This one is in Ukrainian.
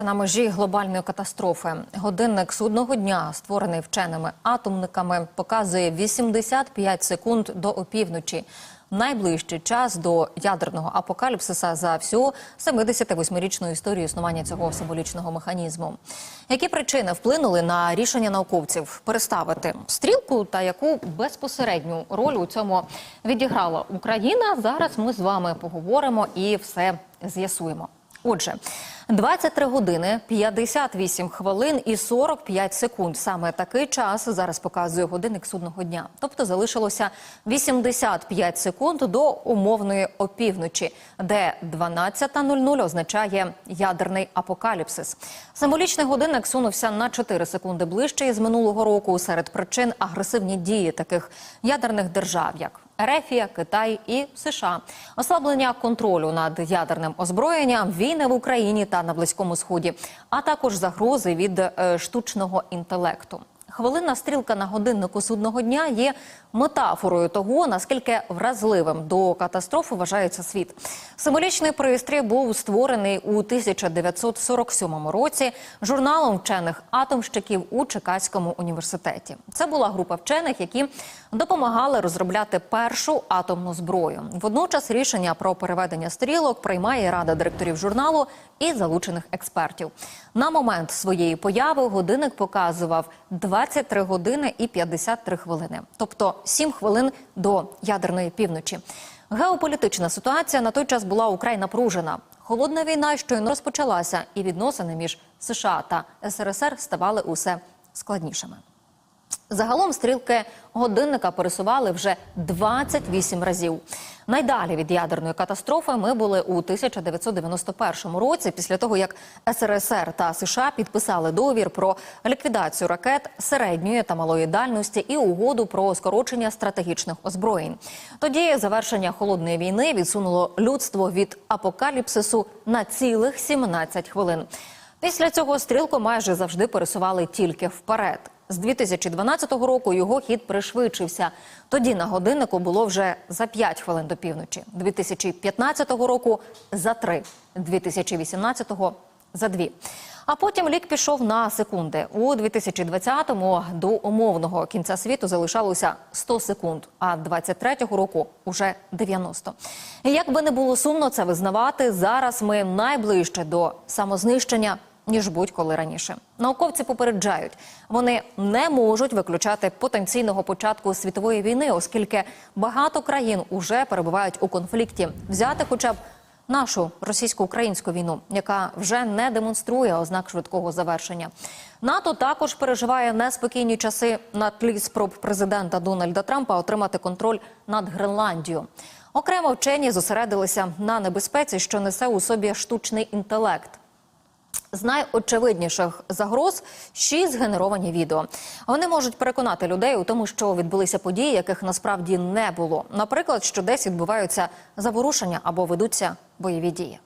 На межі глобальної катастрофи годинник судного дня, створений вченими атомниками, показує 85 секунд до опівночі. Найближчий час до ядерного апокаліпсиса за всю 78-річну історію існування цього символічного механізму. Які причини вплинули на рішення науковців переставити стрілку та яку безпосередню роль у цьому відіграла Україна? Зараз ми з вами поговоримо і все з'ясуємо. Отже, 23 години 58 хвилин і 45 секунд. Саме такий час зараз показує годинник судного дня. Тобто залишилося 85 секунд до умовної опівночі, де 12.00 означає ядерний апокаліпсис. Символічний годинник сунувся на 4 секунди ближче із минулого року. Серед причин агресивні дії таких ядерних держав, як Ерефія, Китай і США, ослаблення контролю над ядерним озброєнням, війни в Україні та на Близькому Сході, а також загрози від е, штучного інтелекту. Хвилинна стрілка на годиннику судного дня є метафорою того, наскільки вразливим до катастрофи вважається світ. Символічний пристрій був створений у 1947 році журналом вчених атомщиків у Чикаському університеті. Це була група вчених, які допомагали розробляти першу атомну зброю. Водночас рішення про переведення стрілок приймає рада директорів журналу і залучених експертів. На момент своєї появи годинник показував 23 години і 53 хвилини, тобто 7 хвилин до ядерної півночі. Геополітична ситуація на той час була украй напружена. Холодна війна щойно розпочалася, і відносини між США та СРСР ставали усе складнішими. Загалом стрілки годинника пересували вже 28 разів. Найдалі від ядерної катастрофи ми були у 1991 році, після того як СРСР та США підписали договір про ліквідацію ракет середньої та малої дальності і угоду про скорочення стратегічних озброєнь. Тоді завершення холодної війни відсунуло людство від апокаліпсису на цілих 17 хвилин. Після цього стрілку майже завжди пересували тільки вперед. З 2012 року його хід пришвидшився. Тоді на годиннику було вже за 5 хвилин до півночі. 2015 року за 3, 2018 за 2. А потім лік пішов на секунди. У 2020-му до умовного кінця світу залишалося 100 секунд, а 23-го року уже 90. І як би не було сумно це визнавати, зараз ми найближче до самознищення ніж будь-коли раніше. Науковці попереджають, вони не можуть виключати потенційного початку світової війни, оскільки багато країн уже перебувають у конфлікті. Взяти, хоча б нашу російсько-українську війну, яка вже не демонструє ознак швидкого завершення. НАТО також переживає неспокійні часи на тлі спроб президента Дональда Трампа отримати контроль над Гренландією. Окремо вчені зосередилися на небезпеці, що несе у собі штучний інтелект. З найочевидніших загроз шість згенеровані відео. Вони можуть переконати людей у тому, що відбулися події, яких насправді не було. Наприклад, що десь відбуваються заворушення або ведуться бойові дії.